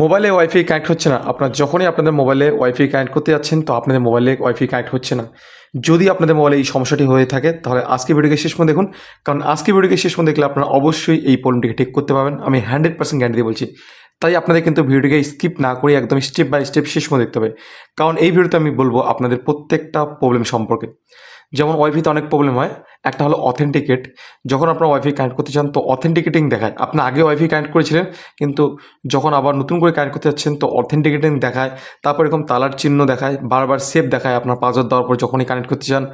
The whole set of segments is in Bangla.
মোবাইলে ওয়াইফাই কানেক্ট হচ্ছে না। আপনার যখনই আপনাদের মোবাইলে ওয়াইফাই কানেক্ট করতে যাচ্ছেন, তো আপনাদের মোবাইলে ওয়াইফাই কানেক্ট হচ্ছে না। যদি আপনাদের মোবাইলে এই সমস্যাটি হয়ে থাকে, তাহলে আজকে ভিডিওকে শেষ পর্যন্ত দেখুন। কারণ আজকে ভিডিওকে শেষ পর্যন্ত দেখলে আপনারা অবশ্যই এই প্রবলেমটিকে ঠিক করতে পারবেন। আমি হান্ড্রেড পার্সেন্ট গ্যারান্টি বলছি। তাই আপনাদের কিন্তু ভিডিওটিকে স্কিপ না করে একদম স্টেপ বাই স্টেপ শেষ পর্যন্ত দেখতে হবে। কারণ এই ভিডিওতে আমি বলব আপনাদের প্রত্যেকটা প্রবলেম সম্পর্কে। যেমন ওয়াইফাইতে অনেক প্রবলেম হয়। একটা হলো অথেন্টিকেট যখন আপনার ওয়াইফাই কানেক্ট করতে চান, তো অথেন্টিকেটিং দেখায়। আপনি আগে ওয়াইফাই কানেক্ট করেছিলেন, কিন্তু যখন আবার নতুন করে কানেক্ট করতে যাচ্ছেন, তো অথেন্টিকেটিং দেখায়। তারপর এরকম তালার চিহ্ন দেখায়, বারবার সেভ দেখায় আপনার পাসওয়ার্ড দেওয়ার পর যখনই কানেক্ট করতে চান।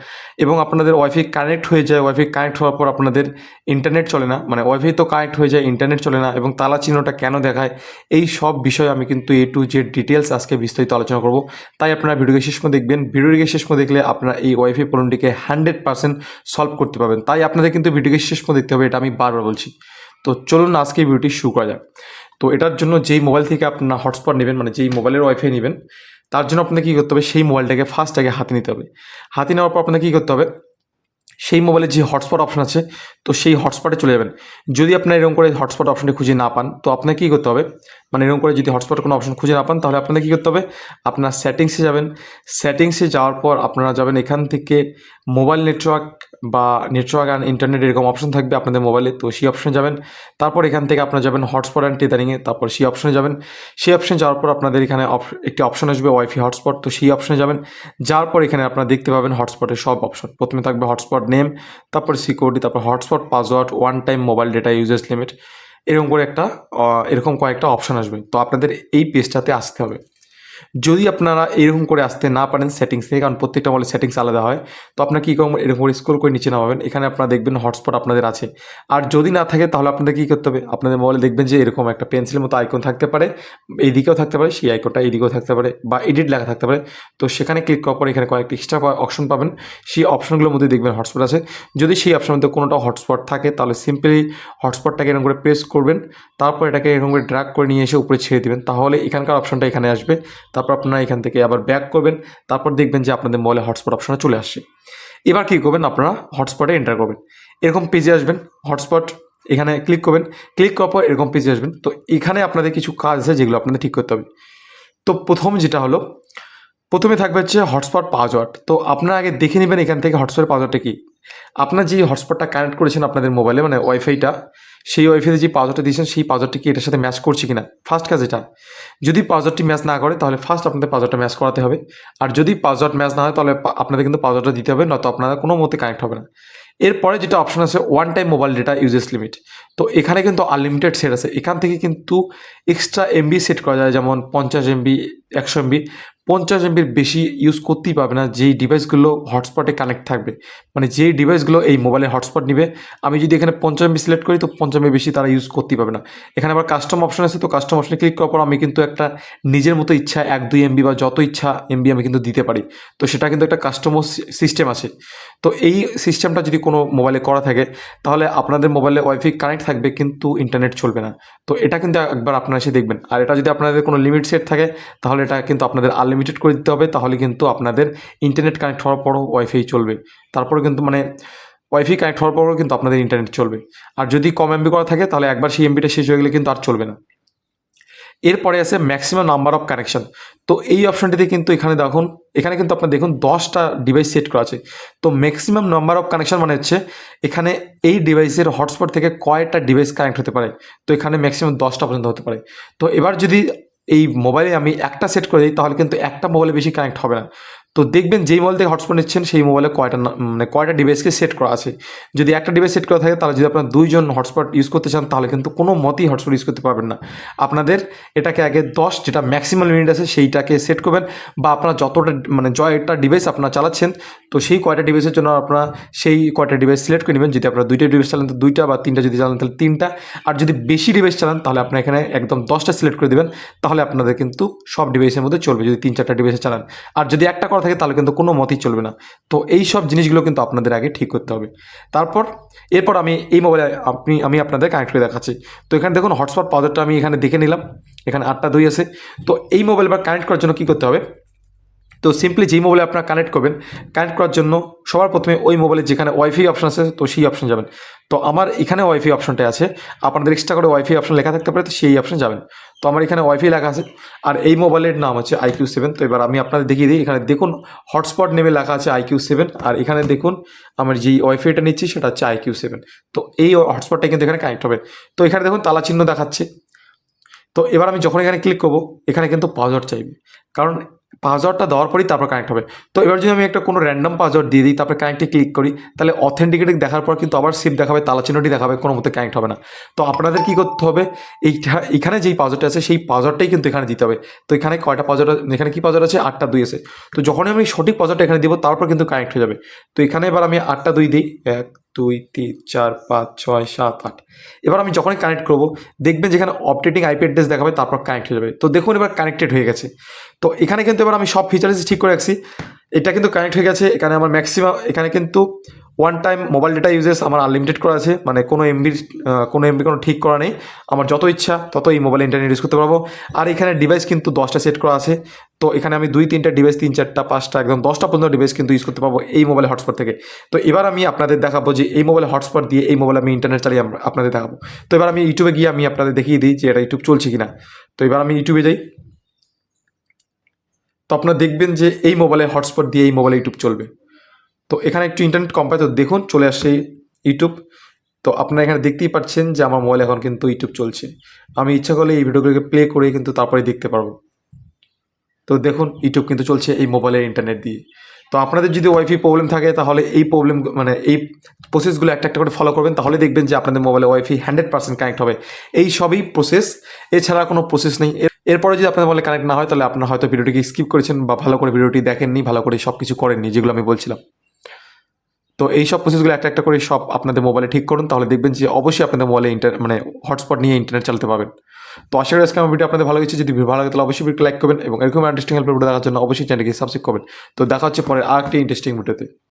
এবং আপনাদের ওয়াইফাই কানেক্ট হয়ে যায় ওয়াইফাই কানেক্ট হওয়ার পর আপনাদের ইন্টারনেট চলে না। মানে ওয়াইফাই তো কানেক্ট হয়ে যায় ইন্টারনেট চলে না, এবং তালা চিহ্নটা কেন দেখায়? এই সব বিষয়ে আমি কিন্তু এ টু জেড ডিটেলস আজকে বিস্তারিত আলোচনা করব। তাই আপনারা ভিডিওকে শেষ দেখবেন। ভিডিওটিকে শেষ দেখলে আপনারা এই ওয়াইফাই প্রবলেমটিকে হান্ড্রেড পার্সেন্ট সলভ করতে পারবেন। তাই আপনাদের কিন্তু ভিডিওকে শেষ পর্যন্ত দেখতে হবে, এটা আমি বারবার বলছি। তো চলুন আজকে ভিডিওটি শুরু করা যাক। তো এটার জন্য যেই মোবাইল থেকে আপনারা হটস্পট নেবেন মানে যেই মোবাইলের ওয়াইফাই নেবেন, তার জন্য আপনাকে কী করতে হবে, সেই মোবাইলটাকে ফার্স্ট আগে হাতে নিতে হবে। হাতে নেওয়ার পর আপনাকে কী করতে হবে, সেই মোবাইলে যে হটস্পট অপশন আছে, তো সেই হটস্পটে চলে যাবেন। যদি আপনার এরকম করে হটস্পট অপশনটি খুঁজে না পান, তো আপনাকে কী করতে হবে মানে এরকম করে যদি হটস্পট কোনো অপশন খুঁজে না পান, তাহলে আপনাদের কী করতে হবে, আপনার সেটিংসে যাবেন। সেটিংসে যাওয়ার পর আপনারা যাবেন এখান থেকে মোবাইল নেটওয়ার্ক বা নেটওয়ার্ক অ্যান্ড ইন্টারনেট এরকম অপশন থাকবে আপনাদের মোবাইলে তো সেই অপশনে যাবেন। তারপর এখান থেকে আপনারা যাবেন হটস্পট অ্যান্ড টেদারিংয়ে তারপর সেই অপশনে যাবেন। সেই অপশনে যাওয়ার পর আপনাদের এখানে একটি অপশন আসবে ওয়াইফাই হটস্পট তো সেই অপশনে যাবেন। যাওয়ার পর এখানে আপনারা দেখতে পাবেন হটস্পটের সব অপশন প্রথমে থাকবে হটস্পট নেম তারপর সিকিউরিটি তারপর hotspot password one time mobile data usage limit এরকম করে একটা এরকম কয়েকটা অপশন আসবে। তো আপনাদের এই পেজটাতে আসতে হবে। যদি আপনারা এরকম করে আসতে না পারেন সেটিংস থেকে কারণ প্রত্যেকটা মোবাইলের সেটিংস আলাদা হয়, তো আপনার কী করবেন? এরকম করে স্ক্রল করে নিচে নামাবেন। এখানে আপনারা দেখবেন হটস্পট আপনাদের আছে। আর যদি না থাকে, তাহলে আপনাদের কী করতে হবে? আপনাদের মোবাইলে দেখবেন যে এরকম একটা পেন্সিলের মতো আইকন থাকতে পারে, এইদিকেও থাকতে পারে, সেই আইকনটা এইদিকেও থাকতে পারে বা এডিট লেখা থাকতে পারে। তো সেখানে ক্লিক করার পর এখানে কয়েকটা এক্সট্রা অপশন পাবেন। সেই অপশনগুলোর মধ্যে দেখবেন হটস্পট আছে। যদি সেই অপশনের মধ্যে কোনোটা হটস্পট থাকে, তাহলে সিম্পলি হটস্পটটাকে এরকম করে প্রেস করবেন। তারপর এটাকে এরকম করে ড্র্যাগ করে নিয়ে এসে উপরে ছেড়ে দেবেন। তাহলে এখানকার অপশনটা এখানে আসবে। তারপর আপনারা এখান থেকে আবার ব্যাক করবেন, তারপর দেখবেন যে আপনাদের মোবাইলে হটস্পট অপশনে চলে আসছে। এবার কী করবেন আপনারা? হটস্পটে এন্টার করবেন। এরকম পেজে আসবেন হটস্পট এখানে ক্লিক করবেন। ক্লিক করার পর এরকম পেজে আসবেন। তো এখানে আপনাদের কিছু কাজ আছে যেগুলো আপনাদের ঠিক করতে হবে। তো প্রথম যেটা হলো, প্রথমে থাকবে হচ্ছে হটস্পট পাসওয়ার্ড তো আপনারা আগে দেখে নেবেন এখান থেকে হটস্পট পাসওয়ার্ডটা কি। আপনার যে হটস্পটটা কানেক্ট করেছেন আপনাদের মোবাইলে মানে ওয়াইফাইটা সেই ওয়াইফাইতে যে পাসওয়ার্ডটা দিয়েছেন, সেই পাসওয়ার্ডটি কি এটার সাথে ম্যাচ করছে কিনা? ফার্স্ট কাজ এটা। যদি পাসওয়ার্ডটি ম্যাচ না করে, তাহলে ফার্স্ট আপনাদের পাসওয়ার্ডটা ম্যাচ করাতে হবে। আর যদি পাসওয়ার্ড ম্যাচ না হয়, তাহলে আপনাদের কিন্তু পাসওয়ার্ডটা দিতে হবে, নয়তো আপনারা কোনো মতে কানেক্ট হবে না। এরপরে যেটা অপশন আছে one time mobile data usage limit তো এখানে কিন্তু আনলিমিটেড সেট আছে। এখান থেকে কিন্তু এক্সট্রা এমবি সেট করা যায়, যেমন পঞ্চাশ এমবি একশো এমবি পঞ্চাশ এমবির বেশি ইউজ করতেই পাবে না, যেই ডিভাইসগুলো হটস্পটে কানেক্ট থাকবে। মানে যেই ডিভাইসগুলো এই মোবাইলে হটস্পট নিবে, আমি যদি এখানে পঞ্চাশ এমবি সিলেক্ট করি, তো পঞ্চাশ এমবি বেশি তারা ইউজ করতেই পাবে না। এখানে আবার কাস্টম অপশন আছে, তো কাস্টম অপশনে ক্লিক করার পর আমি কিন্তু একটা নিজের মতো ইচ্ছা, এক দুই এমবি বা যত ইচ্ছা এমবি আমি কিন্তু দিতে পারি। তো সেটা কিন্তু একটা কাস্টমার সিস্টেম আছে। তো এই সিস্টেমটা যদি কোনো মোবাইলে করা থাকে, তাহলে আপনাদের মোবাইলে ওয়াইফাই কানেক্ট থাকবে, কিন্তু ইন্টারনেট চলবে না। তো এটা কিন্তু একবার আপনারা এসে দেখবেন। আর এটা যদি আপনাদের কোনো লিমিট সেট থাকে, তাহলে এটা কিন্তু আপনাদের আনলিমিটেড করে দিতে হবে, তাহলে কিন্তু আপনাদের ইন্টারনেট কানেক্ট হওয়ার পরও ওয়াইফাই চলবে। তারপরে কিন্তু মানে ওয়াইফাই কানেক্ট হওয়ার পরও কিন্তু আপনাদের ইন্টারনেট চলবে। আর যদি কম এমবি করা থাকে, তাহলে একবার সেই এমবিটা শেষ হয়ে গেলে কিন্তু আর চলবে না। এরপরে আছে ম্যাক্সিমাম নাম্বার অফ কানেকশন তো এই অপশনটিতে কিন্তু এখানে দেখুন, এখানে কিন্তু আপনার দেখুন দশটা ডিভাইস সেট করা আছে। তো ম্যাক্সিমাম নাম্বার অফ কানেকশন মানে হচ্ছে, এখানে এই ডিভাইসের হটস্পট থেকে কয়েকটা ডিভাইস কানেক্ট হতে পারে। তো এখানে ম্যাক্সিমাম দশটা পর্যন্ত হতে পারে। তো এবার যদি এই মোবাইলে আমি একটা সেট করে দিই, তাহলে কিন্তু একটা মোবাইলে বেশি কানেক্ট হবে না। তো দেখবেন যেই মোবাইল থেকে হটস্পট নিচ্ছেন, সেই মোবাইলে কয়টা মানে কয়টা ডিভাইসকে সেট করা আছে। যদি একটা ডিভাইস সেট করা থাকে, তাহলে যদি আপনার দুইজন হটস্পট ইউজ করতে চান, তাহলে কিন্তু কোনো মতেই হটস্পট ইউজ করতে পারবেন না। আপনাদের এটাকে আগে দশ যেটা ম্যাক্সিমাম লিমিট আছে, সেইটাকে সেট করবেন বা আপনার যতটা মানে জয়টা ডিভাইস আপনারা চালাচ্ছেন, তো সেই কয়টা ডিভাইসের জন্য আপনারা সেই কয়টা ডিভাইস সিলেক্ট করে নেবেন। যদি আপনারা দুইটা ডিভাইস চালান, তো দুইটা বা তিনটা যদি চালান, তাহলে তিনটা। আর যদি বেশি ডিভাইস চালান, তাহলে আপনার এখানে একদম দশটা সিলেক্ট করে দেবেন, তাহলে আপনাদের কিন্তু সব ডিভাইসের মধ্যে চলবে, যদি তিন চারটা ডিভাইসে চালান। আর যদি একটা করা থাকে তাহলে কিন্তু কোনো মতেই চলবে না। তো এই সব জিনিসগুলো কিন্তু আপনাদের আগে ঠিক করতে হবে। তারপর, এরপর আমি এই মোবাইলে আপনি, আমি আপনাদের কানেক্ট করে দেখাচ্ছি। তো এখানে দেখুন হটস্পট পাওয়ারটা আমি এখানে দেখে নিলাম। এখানে আটটা দুই আছে। তো এই মোবাইল বা কানেক্ট করার জন্য কী করতে হবে? তো সিম্পলি যেই মোবাইলে আপনারা কানেক্ট করবেন কানেক্ট করার জন্য সবার প্রথমে ওই মোবাইলে যেখানে ওয়াইফাই অপশন আছে, তো সেই অপশন যাবেন। তো আমার এখানে ওয়াইফাই অপশনটা আছে। আপনাদের এক্সট্রা করে ওয়াইফাই অপশন লেখা থাকতে পারে, তো সেই অপশন যাবেন। তো আমার এখানে ওয়াইফাই লেখা আছে, আর এই মোবাইলের নাম হচ্ছে আইকিউ সেভেন তো এবার আমি আপনাদের দেখিয়ে দিই, এখানে দেখুন হটস্পট নেমে লেখা আছে আইকিউ সেভেন আর এখানে দেখুন আমার যেই ওয়াইফাইটা নিচ্ছি সেটা হচ্ছে আইকিউ সেভেন তো এই হটস্পটটা কিন্তু এখানে কানেক্ট হবে। তো এখানে দেখুন তালা চিহ্ন দেখাচ্ছে। তো এবার আমি যখন এখানে ক্লিক করব, এখানে কিন্তু পাসওয়ার্ড চাইবে। কারণ পাসওয়ার্ডটা দেওয়ার পরেই তারপর কানেক্ট হবে। তো এবার যদি আমি একটা কোনো র্যান্ডম পাসওয়ার্ড দিয়ে দিই, তারপরে কানেক্টে ক্লিক করি, তাহলে অথেন্টিকেটিং দেখার পর কিন্তু আবার সিপ দেখাবে তালা চিহ্নটি দেখাবে, কোনো মতে কানেক্ট হবে না। তো আপনাদের কী করতে হবে, এইটা, এখানে যেই পাসওয়ার্ডটা আছে, সেই পাসওয়ার্ডটাই কিন্তু এখানে দিতে হবে। তো এখানে কয়টা পাসওয়ার্ড এখানে কি পাসওয়ার্ড আছে? আটটা, দুই আছে। তো যখনই আমি সঠিক পাসওয়ার্ডটা এখানে দিব, তারপর কিন্তু কানেক্ট হয়ে যাবে। তো এখানে এবার আমি আটটা, দুই দিই, এক দুই, তিন, চার, পাঁচ, ছয়, সাত, আট। এবার আমি যখনই কানেক্ট করব, দেখবেন যেখানে অপডেটিং আইপি অ্যাড্রেস দেখাবে, তারপর কানেক্ট হয়ে যাবে। তো দেখুন এবার কানেক্টেড হয়ে গেছে। তো এখানে কিন্তু এবার আমি সব ফিচার্স ঠিক করে রাখছি। এটা কিন্তু কানেক্ট হয়ে গেছে, এখানে আমার ম্যাক্সিমাম এখানে কিন্তু one time mobile data usage আমার আনলিমিটেড করা আছে মানে কোনো এমবির কোনো এমবি কোনো ঠিক করা নেই। আমার যত ইচ্ছা তত এই মোবাইল ইন্টারনেট ইউজ করতে পারব। আর এখানে ডিভাইস কিন্তু দশটা সেট করা আছে। তো এখানে আমি দুই, তিনটা ডিভাইস তিন, চারটা, পাঁচটা, একদম দশটা পর্যন্ত ডিভাইস কিন্তু ইউজ করতে পারব এই মোবাইল হটস্পট থেকে। তো এবার আমি আপনাদের দেখাবো যে এই মোবাইলে হটস্পট দিয়ে এই মোবাইলে আমি ইন্টারনেট চালিয়ে আপনাদের দেখাবো। তো এবার আমি ইউটিউবে গিয়ে আমি আপনাদের দেখিয়ে দিই যে এটা ইউটিউব চলছে কিনা। তো এবার আমি ইউটিউবে যাই। তো আপনারা দেখবেন যে এই মোবাইলে হটস্পট দিয়ে এই মোবাইলে ইউটিউব চলবে। তো এখানে একটু ইন্টারনেট কম পায়, তো দেখুন, চলে আসছে ইউটিউব তো আপনারা এখানে দেখতেই পাচ্ছেন যে আমার মোবাইল এখন কিন্তু ইউটিউব চলছে। আমি ইচ্ছা করলে এই ভিডিওগুলোকে প্লে করে কিন্তু তারপরে দেখতে পারব। তো দেখুন ইউটিউব কিন্তু চলছে এই মোবাইলের ইন্টারনেট দিয়ে। তো আপনাদের যদি ওয়াইফাই প্রবলেম থাকে, তাহলে এই প্রবলেম মানে এই প্রসেসগুলো একটা একটা করে ফলো করবেন, তাহলে দেখবেন যে আপনাদের মোবাইলে ওয়াইফাই হান্ড্রেড পার্সেন্ট কানেক্ট হবে। এই সবই প্রসেস এছাড়া কোনো প্রসেস নেই। এর- এরপরে যদি আপনাদের মোবাইলে কানেক্ট না হয়, তাহলে আপনারা হয়তো ভিডিওটিকে স্কিপ করেছেন বা ভালো করে ভিডিওটি দেখেননি, ভালো করে সব কিছু করেননি, যেগুলো আমি বলছিলাম। তো এই সব প্রসেসগুলো একটা একটা করে সব আপনাদের মোবাইলে ঠিক করুন, তাহলে দেখবেন যে অবশ্যই আপনাদের মোবাইলে ইন্টার মানে হটস্পট নিয়ে ইন্টারনেট চালাতে পারবেন। তো আশা করি আজকে আমার ভিডিও আপনাদের ভালো হয়েছে যদি ভালো লাগে, তাহলে অবশ্যই ভিডিও লাইক করবেন এবং এরকম ইন্টারেস্টিং হেল্পের ভিডিও দেখার জন্য অবশ্যই চ্যানেলকে সাবস্ক্রাইব করবেন। তো দেখা হচ্ছে পরে আরেকটি ইন্টারেস্টিং ভিডিওতে